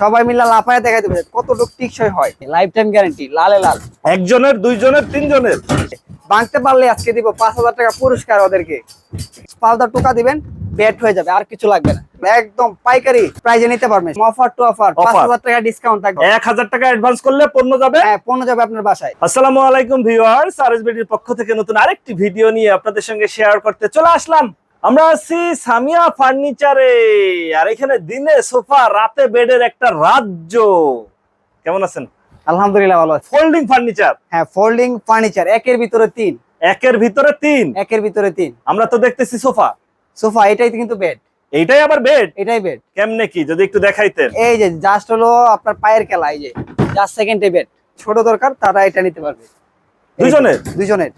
সবাই মিলে লাফায় দেখা দেবে কতটুকু টিকসই হয়। লাইফ টাইম গ্যারান্টি লালে লাল। একজনের দুইজনের তিনজনের। ভাঙতে পারলে আজকে দিব পাঁচ হাজার টাকা পুরস্কার ওদেরকে। হাজার টাকা দিবেন ব্যাট হয়ে যাবে আর কিছু লাগবে না। একদম পাইকারি প্রাইজে নিতে পারবেন। অফার টু অফার পাঁচ হাজার টাকা ডিসকাউন্ট থাকবে। এক হাজার টাকা অ্যাডভান্স করলে পণ্য যাবে? হ্যাঁ পণ্য যাবে আপনার বাসায়। আসসালামু আলাইকুম ভিউয়ার্স আরএসবিডির পক্ষ থেকে নতুন আরেকটি ভিডিও নিয়ে আপনাদের সঙ্গে শেয়ার করতে চলে আসলাম। আমরা আছি সামিয়া ফার্নিচারে। আর এখানে দিনে সোফা রাতে বেডের একটা রাজ্য। কেমন আছেন? আলহামদুলিল্লাহ ভালো আছে। ফোল্ডিং ফার্নিচার হ্যাঁ ফোল্ডিং ফার্নিচার একের ভিতরে তিন। একের ভিতরে তিন? একের ভিতরে তিন। আমরা তো দেখতেছি সোফা। সোফা এটাই কিন্তু বেড এইটাই আবার বেড এটাই বেড কেমনে কি? যদি একটু দেখাইতেন। এই যে জাস্ট হলো আপনার পায়ের খেলা এই যে জাস্ট সেকেন্ডে বেড ছোট দরকার তারা এটা নিতে পারবে। দুজনের? দুজনের।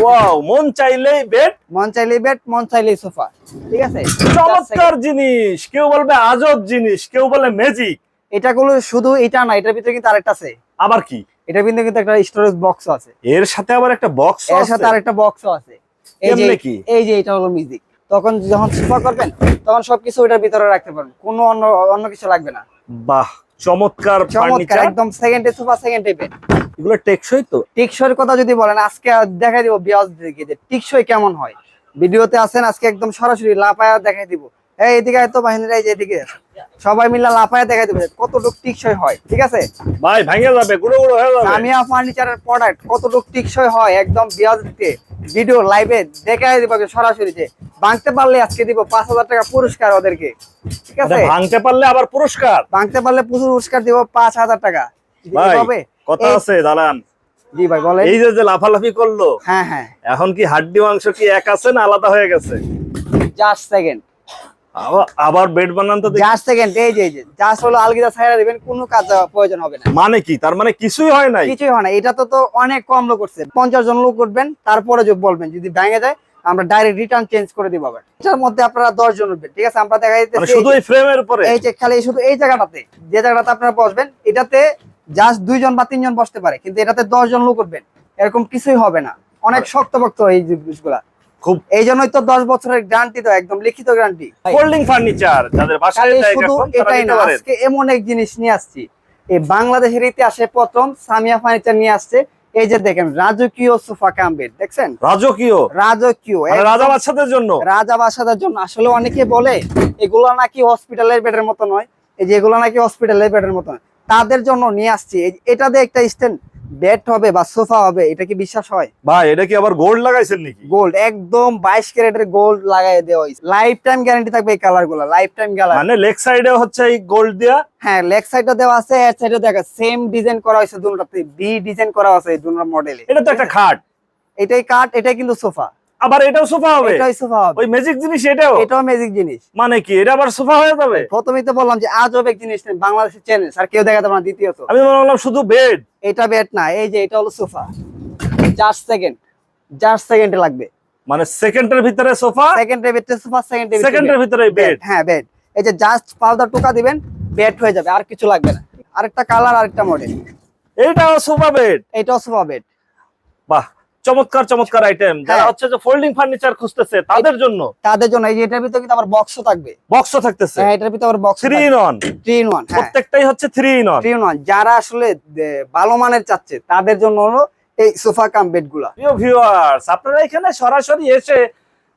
ওয়াও মন চাইলেই বেড মন চাইলে বেড মন চাইলে সোফা ঠিক আছে? চমৎকার জিনিস কেউ বলবে আজব জিনিস কেউ বলে ম্যাজিক এটা গুলো শুধু এটা না এটার ভিতরে কিন্তু আরেকটা আছে। আবার কি? এটার ভিতরে কিন্তু একটা স্টোরেজ বক্স আছে। এর সাথে আবার একটা বক্স এর সাথে আরেকটা বক্স আছে। এই যে কি? এই যে এটা হলো মিউজিক তখন যখন সোফা করবেন তখন সবকিছু ওটার ভিতরে রাখতে পারবেন। কোনো অন্য অন্য কিছু লাগবে না। বাহ চমৎকার চমৎকার ফার্নিচার একদম সেকেন্ডে সোফা সেকেন্ডে বেড এগুলো টেকসই তো? টিকসইয়ের কথা যদি বলেন আজকে দেখাই দিব বিয়াজ দিকে যে টিকসই কেমন হয়। ভিডিওতে আছেন আজকে একদম সরাসরি লাফায়া দেখাই দিব। এই এদিকে আয় তো বাহিনীরা এই যে এদিকে। সবাই মিলে লাফায়া দেখাই দিব কতটুকু টিকসই হয় ঠিক আছে? ভাই ভেঙে যাবে গুঁড়ো গুঁড়ো হয়ে যাবে। সামিয়া ফার্নিচারের প্রোডাক্ট কতটুকু টিকসই হয় একদম বিয়াজ দিতে ভিডিও লাইভে দেখাই দিব সরাসরি যে। ভাঙতে পারলে আজকে দিব পাঁচ হাজার টাকা পুরস্কার ওদেরকে ঠিক আছে? ভাঙতে পারলে আবার পুরস্কার? ভাঙতে পারলে পুরস্কার দিব পাঁচ হাজার টাকা। এইভাবে কথা আছে দালান জি ভাই বলেন। এই যে যে লাফালাফি করল হ্যাঁ হ্যাঁ। এখন কি হাড্ডি মাংস কি এক আছে না আলাদা হয়ে গেছে? জাস্ট সেকেন্ড আবার- বেড বানান তো জাস্ট সেকেন্ড এই যে জাস্ট হলো আলগিদা ছাইরা দিবেন কোনো কাজ প্রয়োজন হবে না। মানে কি? তার মানে কিছুই হয় নাই? কিছুই হয় না। এটা তো তো অনেক কম লোক করছে। পঞ্চাশ জন লোক করবেন তারপরে যে বলবেন যদি ভেঙে যায় আমরা ডাইরেক্ট রিটার্ন চেঞ্জ করে দিব আবার। এটার মধ্যে আপনারা দশ জন উঠবেন ঠিক আছে? আমরা দেখা মানে যাইতেছে শুধু এই ফ্রেমের উপরে? এই যে খালি শুধু এই জায়গাটাতে যে জায়গাটাতে আপনারা বসবেন এটাতে জাস্ট দুইজন বা তিনজন বসতে পারে কিন্তু এটাতে জন লোক উঠবেন এরকম কিছুই হবে না। অনেক শক্তপোক্ত এই জিনিসগুলা। খুব এই জন্যই তো দশ বছরের গ্যারান্টি তো একদম লিখিত গ্যারান্টি ফোল্ডিং ফার্নিচার যাদের বাসায় শুধু এটাই না আজকে এমন এক জিনিস নিয়ে আসছি। এই বাংলাদেশের ইতিহাসে প্রথম সামিয়া ফার্নিচার নিয়ে আসছে। এই যে দেখেন রাজকীয় সোফা দেখছেন? রাজকীয়? রাজকীয় মানে রাজা জন্য? রাজা জন্য। আসলে অনেকে বলে এগুলো নাকি হসপিটালের বেডের মতো নয়। এই যে এগুলো নাকি হসপিটালের বেডের মতো নয়। তাদের জন্য নিয়ে আসছি। এটা দিয়ে একটা স্ট্যান্ড বেড হবে বা সোফা হবে এটা কি বিশ্বাস হয়? ভাই এটা কি আবার গোল্ড লাগাইছেন নাকি? গোল্ড একদম বাইশ ক্যারেটের গোল্ড লাগাই দেওয়া হয়েছে। লাইফ টাইম গ্যারান্টি থাকবে এই কালারগুলো লাইফ টাইম গ্যালারি মানে লেগ সাইডে হচ্ছে এই গোল্ড দিয়া? হ্যাঁ লেগ সাইডটা দেওয়া আছে এর সাইডে দেখা সেম ডিজাইন করা হয়েছে দুটোতে বি ডিজাইন করা আছে দুটো মডেলে এটা তো একটা খাট। এটাই কাঠ এটাই কিন্তু সোফা আবার এটাও সোফা হবে? এটাই সোফা হবে। ওই ম্যাজিক জিনিস এটাও? এটাও ম্যাজিক জিনিস। মানে কি এটা আবার সোফা হয়ে যাবে? প্রথমেই তো বললাম যে আজব এক জিনিস বাংলাদেশের চ্যানেল আর কেউ দেখাতে পারে দ্বিতীয়ত। আমি করলাম শুধু বেড এটা বেড না এই যে এটা হলো সোফা। জাস্ট সেকেন্ড জাস্ট সেকেন্ডে লাগবে। মানে সেকেন্ডের ভিতরে সোফা সেকেন্ডের বেডটা সোফা সেকেন্ডের সেকেন্ডের ভিতরে বেড হ্যাঁ বেড এই যে জাস্ট পাউডার টুকা দিবেন বেড হয়ে যাবে আর কিছু লাগবে না। আরেকটা কালার আরেকটা মডেল এইটাও সোফা বেড এটাও সোফা বেড বাহ চমৎকার চমৎকার আইটেম যারা হ্যাঁ। হচ্ছে যে ফোল্ডিং ফার্নিচার খুঁজতেছে তাদের জন্য। তাদের জন্য এই যে এটার ভিতরে কিন্তু আবার বক্সও থাকবে। বক্সও থাকতেছে। হ্যাঁ এটার ভিতরে আবার box three in one three in one হ্যাঁ। প্রত্যেকটাই হচ্ছে three in one three in one যারা আসলে ভালো মানের চাচ্ছে তাদের জন্য হলো এই সোফা কাম বেডগুলা। প্রিয় ভিউয়ার্স আপনারা এখানে সরাসরি এসে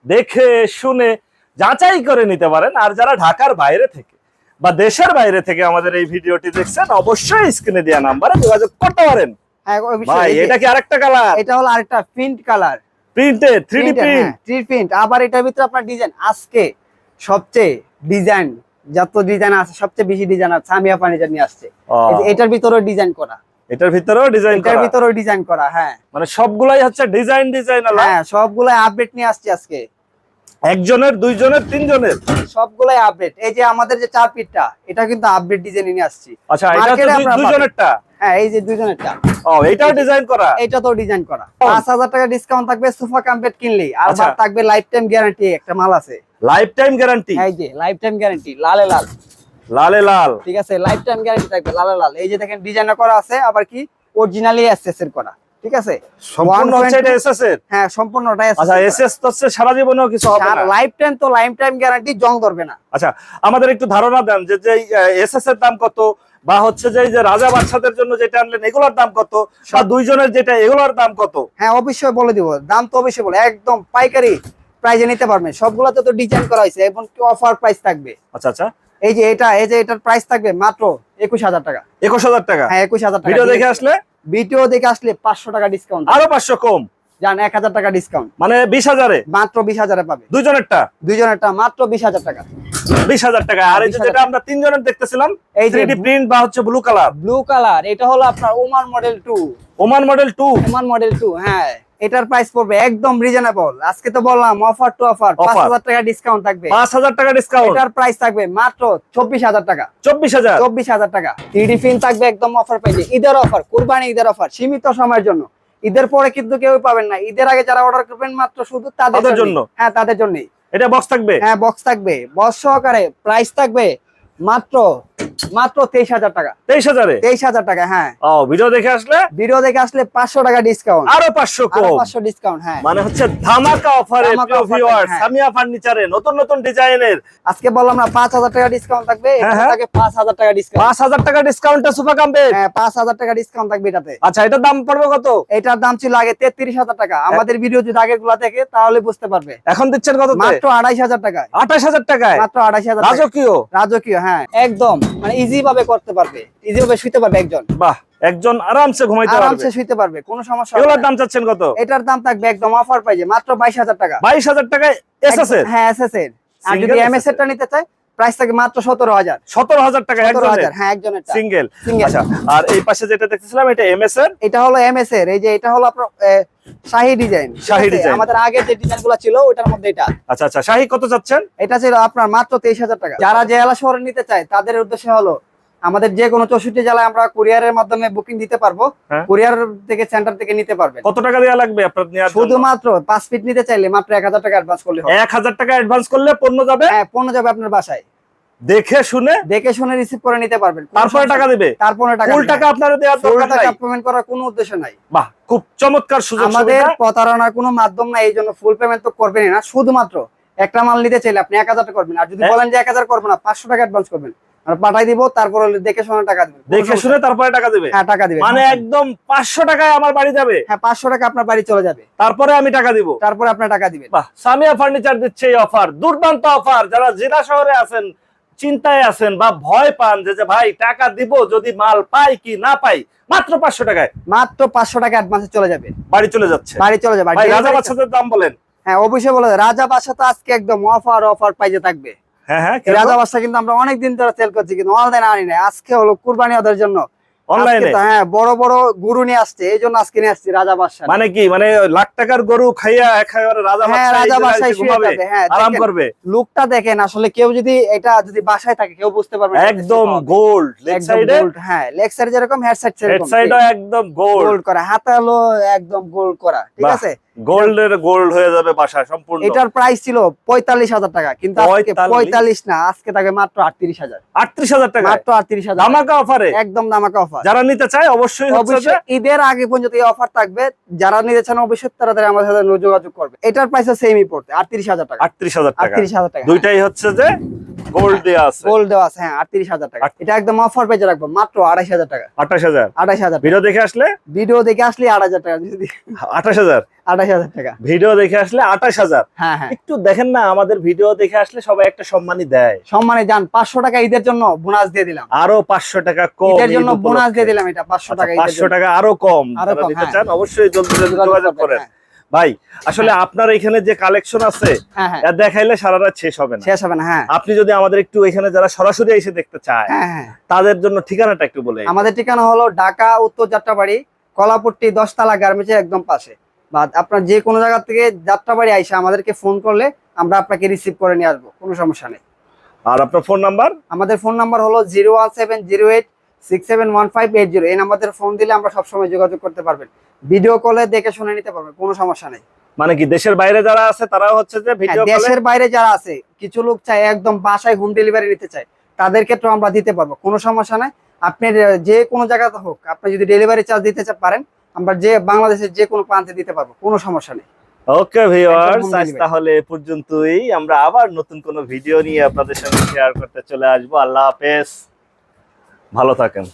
দেখে শুনে যাচাই করে নিতে পারেন। আর যারা ঢাকার বাইরে থেকে বা দেশের বাইরে থেকে আমাদের এই ভিডিওটি দেখছেন অবশ্যই স্ক্রিনে দেওয়া নাম্বারে যোগাযোগ করতে পারেন। হ্যাঁ ভাই এটা কি আরেকটা কালার? এটা হলো আরেকটা print colour. Printed three print three print আবার এটার ভিতরে আপনার ডিজাইন আজকে সবচেয়ে ডিজাইন যত ডিজাইন আছে সবচেয়ে বেশি ডিজাইন আছে সামিয়া ফার্নিচার নিয়ে আসছে। এটার ভিতরেও ডিজাইন করা। এটার ভিতরেও ডিজাইন এটার ভিতরেও ডিজাইন করা হ্যাঁ। মানে সবগুলাই হচ্ছে ডিজাইন ডিজাইন হ্যাঁ সবগুলাই আপডেট নিয়ে আসছে আজকে। একজনের দুইজনের তিনজনের? সবগুলাই আপডেট এই যে আমাদের যে চার পিঠটা এটা কিন্তু আপডেট ডিজাইন নিয়ে আসছি। আচ্ছা এটা দুইজনেরটা? হ্যাঁ এই যে দুইজনেরটা। ও এটাও ডিজাইন করা? এটা তো ডিজাইন করা। পাঁচ হাজার টাকা ডিসকাউন্ট থাকবে সোফা কিনলেই আর আচ্ছা। থাকবে লাইফ টাইম গ্যারান্টি একটা মাল আছে। লাইফ টাইম গ্যারান্টি এই যে লাইফ টাইম গ্যারান্টি লালে লাল। লালে লাল। ঠিক আছে লাইফ টাইম গ্যারান্টি থাকবে লালে লাল। এই যে দেখেন ডিজাইন করা আছে আবার কি? অরিজিনালি এসএস এর করা। ঠিক আছে? সম্পূর্ণ হচ্ছে এটা এসএস এর? হ্যাঁ সম্পূর্ণটাই আচ্ছা এসএস তো হচ্ছে সারা জীবনেও কিছু হবে না। লাইফ টাইম তো লাইফ টাইম গ্যারান্টি জং ধরবে না। আচ্ছা আমাদের একটু ধারণা দেন যে যে এসএস এর দাম কত? বা হচ্ছে যে এই যে রাজা বাচ্চাদের জন্য যেটা আনলেন এগুলোর দাম কত? বা দুইজনের যেটা এগুলোর দাম কত? হ্যাঁ অবশ্যই বলে দিব। দাম তো অবশ্যই বলে। একদম পাইকারি প্রাইজে নিতে পারবেন। সবগুলোতে তো ডিজাইন করা হয়েছে এবং অফার প্রাইস থাকবে। আচ্ছা আচ্ছা। এই যে এটা এই যে এটার প্রাইস থাকবে মাত্র একুশ হাজার টাকা। একুশ হাজার টাকা? হ্যাঁ একুশ হাজার টাকা। ভিডিও দেখে আসলে? ভিডিও দেখে আসলে পাঁচশো টাকা ডিসকাউন্ট আরও পাঁচশো কম। যান এক হাজার টাকা ডিসকাউন্ট মানে বিশ হাজারে? মাত্র বিশ হাজারে পাবে। দুইজনেরটা? দুইজনেরটা মাত্র বিশ হাজার টাকা। বিশ হাজার টাকা। আর এই যেটা আমরা তিনজনের দেখতেছিলাম এই থ্রি প্রিন্ট বা হচ্ছে ব্লু কালার ব্লু কালার এটা হলো আপনার Oman model two Oman model two Oman model two হ্যাঁ। এটার প্রাইস পড়বে একদম রিজনেবল আজকে তো বললাম অফার টু অফার পাঁচ। হাজার টাকা ডিসকাউন্ট থাকবে। পাঁচ হাজার টাকা ডিসকাউন্ট এটার প্রাইস থাকবে মাত্র চব্বিশ হাজার টাকা। চব্বিশ হাজার? চব্বিশ হাজার টাকা। থ্রি থাকবে একদম অফার পাইছে ঈদের অফার কুরবানি ঈদের অফার সীমিত সময়ের জন্য। ঈদের পরে কিন্তু কেউ পাবেন না। ঈদের আগে যারা অর্ডার করবেন মাত্র শুধু তাদের জন্য জন্য। হ্যাঁ তাদের জন্যই। এটা বক্স থাকবে? হ্যাঁ বক্স থাকবে। বক্স সহকারে প্রাইস থাকবে মাত্র মাত্র তেইশ হাজার টাকা। তেইশ হাজারে? তেইশ হাজার টাকা হ্যাঁ। ও ভিডিও দেখে আসলে? ভিডিও দেখে আসলে পাঁচশো টাকা ডিসকাউন্ট আরও পাঁচশো পাঁচশো ডিসকাউন্ট হ্যাঁ। মানে হচ্ছে ধামাকা অফারে হ্যাঁ। সামিয়া ফার্নিচারে নতুন নতুন ডিজাইনের। আজকে বললাম না পাঁচ হাজার টাকা ডিসকাউন্ট থাকবে হ্যাঁ, হ্যাঁ। থাকে পাঁচ হাজার টাকা ডিসকাউন্ট পাঁচ হাজার টাকা সুপার হ্যাঁ পাঁচ হাজার টাকা ডিসকাউন্ট থাকবে এটাতে। আচ্ছা এটার দাম পড়বে কত? এটার দাম ছিল আগে তেত্রিশ হাজার টাকা। আমাদের ভিডিও যদি আগেরগুলা থেকে তাহলে বুঝতে পারবে। এখন দিচ্ছেন কত মাত্র আড়াইশ হাজার টাকা আঠাশ হাজার টাকায়? মাত্র আড়াইশ হাজার। রাজকীয়? রাজকীয় হ্যাঁ। একদম। মানে ইজি ভাবে করতে পারবে ইজি ভাবে শুইতে পারবে একজন। বাহ একজন আরামসে ঘুমাইতে পারবে। আরামসে শুইতে পারবে কোনো সমস্যা এগুলোর দাম চাচ্ছেন কত? এটার দাম থাকবে একদম অফার পাইজে মাত্র বাইশ হাজার টাকা। বাইশ হাজার টাকায় এসএস এর হ্যাঁ এস এস এর আর যদি এমএস এরটা নিতে চাই প্রাইস থাকে মাত্র সতেরো হাজার। সতেরো হাজার টাকা হ্যাঁ একজনের সিঙ্গেল। আচ্ছা আর এই পাশে যেটা দেখতেছিলাম এটা এমএস এর? এটা হলো এম এস এর এই যে এটা হলো আপনার শাহী ডিজাইন। শাহী ডিজাইন। আমাদের আগে যে ছিল ওটার মধ্যে এটা। আচ্ছা আচ্ছা শাহী কত চাচ্ছেন? এটা ছিল আপনার মাত্র তেইশ হাজার টাকা। যারা জেলা শহরে নিতে চায় তাদের উদ্দেশ্য হলো আমাদের যে কোনো চৌষট্টি জেলায় আমরা কুরিয়ারের মাধ্যমে বুকিং দিতে পারব। হ্যাঁ। কুরিয়ার থেকে সেন্টার থেকে নিতে পারবেন। কত টাকা দেওয়া লাগবে আপনার শুধুমাত্র পাঁচ ফিট নিতে চাইলে মাত্র এক হাজার টাকা অ্যাডভান্স করলে এক হাজার টাকা অ্যাডভান্স করলে পণ্য যাবে? হ্যাঁ পণ্য যাবে আপনার বাসায়। দেখে শুনে? দেখে শুনে রিসিভ করে নিতে পারবেন। তারপরে টাকা। দিবে? তারপরে টাকা ফুল টাকা আপনার দেওয়ার দরকার টাকা নাই? পেমেন্ট করার কোনো উদ্দেশ্য নাই। বাহ খুব চমৎকার সুযোগ আমাদের প্রতারণার কোনো মাধ্যম নাই এই জন্য ফুল পেমেন্ট তো করবেনই না। শুধুমাত্র একটা মাল নিতে চাইলে আপনি এক হাজার টাকা করবেন। আর যদি হ্যাঁ। বলেন যে এক হাজার করবেন না পাঁচশো টাকা অ্যাডভান্স করবেন। পাঠাই দিব তারপর দেখে শুনে টাকা কোনো দেখে শুনে তারপরে টাকা দিবে? হ্যাঁ টাকা দিবেন মানে একদম পাঁচশো টাকায় আমার বাড়ি যাবে? হ্যাঁ পাঁচশো টাকা আপনার বাড়ি চলে যাবে। তারপরে আমি টাকা দিব? তারপরে আপনার টাকা দিবেন। বাহ সামিয়া ফার্নিচার দিচ্ছে এই অফার দুর্দান্ত অফার যারা জেলা শহরে আছেন চিন্তায় আছেন বা ভয় পান যে ভাই টাকা দিব যদি মাল পাই কি না পাই মাত্র পাঁচশো টাকায়। মাত্র পাঁচশো টাকা অ্যাডভান্সে চলে যাবে। বাড়ি চলে যাচ্ছে। বাড়ি চলে যাবে। রাজা বাচ্চাদের দাম বলেন। হ্যাঁ অবশ্যই বলে রাজা বাসা তো আজকে একদম অফার অফার পাইতে থাকবে। হ্যাঁ হ্যাঁ কিন্তু আমরা অনেক ধরে সেল করছি কিন্তু অনলাইনে আনি নাই। আজকে হলো কুরবানি ওদের জন্য। অনলাইনে হ্যাঁ বড় বড় গরু নিয়ে আসছে এই জন্য আজকে নিয়ে আসছি রাজা বাসা। মানে কি? মানে লাখ টাকার গরু খাইয়া রাজা হ্যাঁ যাবে হ্যাঁ আরাম দেখেন, করবে। লুকটা দেখেন আসলে কেউ যদি এটা যদি বাসায় থাকে কেউ বুঝতে পারবে একদম গোল্ড লেগ সাইডে গোল্ড হ্যাঁ লেগ সাইড যেরকম হেড সাইড হেড সাইডও একদম গোল্ড গোল্ড করা হাতা হলো একদম গোল্ড করা ঠিক আছে? গোল্ডের গোল্ড হয়ে যাবে বাসা সম্পূর্ণ। এটার প্রাইস ছিল পঁয়তাল্লিশ হাজার টাকা কিন্তু পঁয়তাল্লিশ? না আজকে থাকে মাত্র আটত্রিশ হাজার। আটত্রিশ হাজার টাকা? মাত্র আটত্রিশ হাজার। ধামাকা অফারে একদম দামাকা অফার যারা নিতে চায় অবশ্যই অবশ্যই ঈদের আগে পর্যন্ত এই অফার থাকবে। যারা নিতে চান অবশ্যই তাড়াতাড়ি আমাদের সাথে যোগাযোগ করবে। এটার প্রাইস সেমই পড়তে আটত্রিশ হাজার টাকা। আটত্রিশ হাজার টাকা। আটত্রিশ হাজার টাকা। দুইটাই হচ্ছে যে গোল্ড দেওয়া আছে। গোল্ড দেওয়া আছে হ্যাঁ আটত্রিশ হাজার টাকা। এটা একদম অফার পেজে রাখব মাত্র আড়াইশ হাজার টাকা। আঠাশ হাজার? আড়াইশ হাজার টাকা। ভিডিও দেখে আসলে? ভিডিও দেখে আসলে আড়াই হাজার টাকা যদি আঠাশ হাজার? টাকা। ভিডিও দেখে আসলে আঠাশ হাজার? হ্যাঁ হ্যাঁ। একটু দেখেন না আমাদের ভিডিও দেখে আসলে সবাই একটা সম্মানই দেয়। সম্মানে যান পাঁচশো টাকা ঈদের জন্য বোনাস দিয়ে দিলাম। আরও পাঁচশো টাকা কম ঈদের জন্য বোনাস দিয়ে দিলাম এটা পাঁচশো আচ্ছা, টাকা পাঁচশো। টাকা আরও কম। আরও কম, নিতে হ্যাঁ। অবশ্যই জলদি জলদি যোগাযোগ করেন হ্যাঁ, ভাই আসলে আপনার এখানে যে কালেকশন আছে হ্যাঁ হ্যাঁ। দেখাইলে সারা রাত শেষ হবে না। শেষ হবে না হ্যাঁ। আপনি যদি আমাদের একটু এখানে যারা সরাসরি এসে দেখতে চায় হ্যাঁ হ্যাঁ। তাদের জন্য ঠিকানাটা একটু বলে আমাদের ঠিকানা হলো ঢাকা উত্তর যাত্রাবাড়ি কলাপট্টি দশতলা গার্মেন্টসের একদম পাশে। বা আপনার যে কোনো জায়গা থেকে যাত্রাবাড়ি আইসা আমাদেরকে ফোন করলে আমরা আপনাকে রিসিভ করে নিয়ে আসব কোনো সমস্যা নেই। আর আপনার ফোন নাম্বার আমাদের ফোন নাম্বার হলো zero one seven zero eight six seven one five eight zero এই ফোন দিলে আমরা সবসময় যোগাযোগ করতে পারবেন। ভিডিও কলে দেখে শুনে নিতে পারবেন কোনো সমস্যা নেই। মানে কি দেশের বাইরে যারা আছে তারাও হচ্ছে যে ভিডিও হ্যাঁ, দেশের বাইরে যারা আছে কিছু লোক চায় একদম বাসায় হোম ডেলিভারি নিতে চায় তাদের ক্ষেত্রে আমরা দিতে পারব কোনো সমস্যা নাই। আপনি যে কোনো জায়গাতে হোক আপনি যদি ডেলিভারি চার্জ দিতে পারেন আমরা যে বাংলাদেশের যে কোনো প্রান্তে দিতে পারব কোনো সমস্যা নেই। ওকে ভিউয়ার্স আজ তাহলে পর্যন্তই। আমরা আবার নতুন কোনো ভিডিও নিয়ে আপনাদের সঙ্গে শেয়ার করতে চলে আসব। আল্লাহ হাফেজ। ভালো থাকেন।